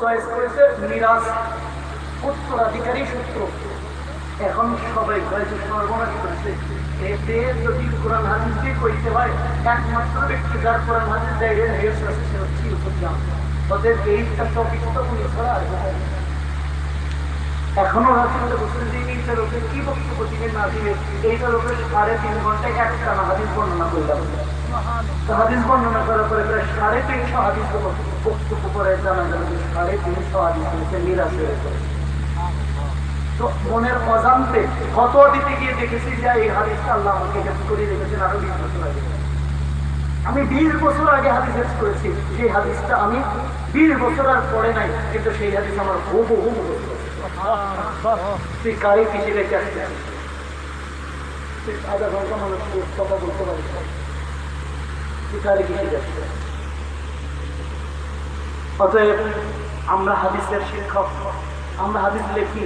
Choice করেছে মিরাজ উত্তরাধিকারী সূত্র। এখন সবাই হয়তো সর্বনাশ করছে। এতে যদি কোরআন হাদিস কইতে হয়, একমাত্র ব্যক্তি যার কোরআন দেয় এর হেস আছে সে হচ্ছে আর এখনও লোকের কি বক্তব্য দিবে না দিবে এইটা লোকের সাড়ে তিন ঘন্টায় একটা না বর্ণনা করলাম। হাদিস বর্ণনা করার পরে সাড়ে তিনশো হাদিস বক্তব্য করে জানা গেল যে সাড়ে তিনশো হাদিস হয়েছে নিরাশ হয়ে পড়ে তো মনের অজান্তে কত দিতে গিয়ে দেখেছি যে এই হাদিসটা আল্লাহ আমাকে হেল্প করে রেখেছেন আরও বিশ বছর আগে। আমি বিশ বছর আগে হাদিস হেল্প করেছি সেই হাদিসটা আমি বিশ বছর আর পড়ে নাই, কিন্তু সেই হাদিস আমার বহু মুখস্থ। তুই কারে কি শিখেছি আসতে আধা ঘণ্টা মানুষ কথা বলতে পারিস। তুই কারে কি শিখেছি অতএব আমরা হাদিসের শিক্ষক, আমরা হাদিস লেখি।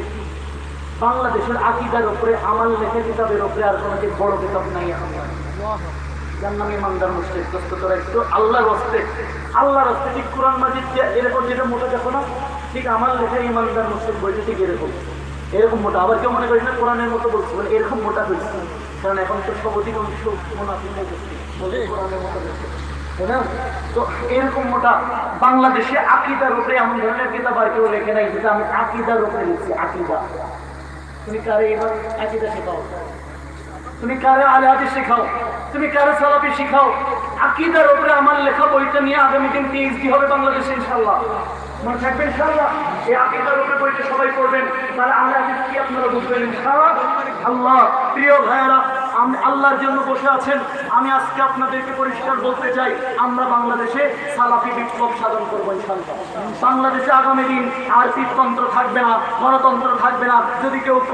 বাংলাদেশের আকিদার উপরে আমার লেখা কিতাবের উপরে আর কোনো বড় কিতাব নাই যার নাম ইমানদার ঠিক কোরআন এরকম যেটা মোটা দেখো না, ঠিক আমার ইমানদার ঠিক এরকম। এরকম মোটা, আবার মনে করিস না মতো বলছি, বলে এরকম মোটা হয়েছে কারণ এখন তো সব অধিকাংশ মোনাফিক কোরআনের মতো লেখে। তো এরকম মোটা বাংলাদেশে আকিদার উপরে এমন কেউ আমি উপরে লিখছি, আকিদা। তুমি কারে শেখাও? তুমি শেখাও? তুমি শেখাও? আকিদার আমার লেখা বইটা নিয়ে আগামী দিন পিএইচডি হবে বাংলাদেশে ইনশাল্লাহ মনে থাকবে ইনশাল্লাহ এই আকিদার উপরে বইটা সবাই পড়বেন, তাহলে আলে কি আপনারা বুঝবেন? ইনশাল্লাহ আল্লাহ, প্রিয় ভাইয়েরা আপনি আল্লাহর জন্য বসে আছেন। আমি আজকে আপনাদেরকে পরিষ্কার বলতে চাই, আমরা বাংলাদেশে সালাফি বিপ্লব সাধন করব বাংলাদেশে আগামী দিন আর পিতন্ত্র থাকবে না, গণতন্ত্র থাকবে না। যদি কেউ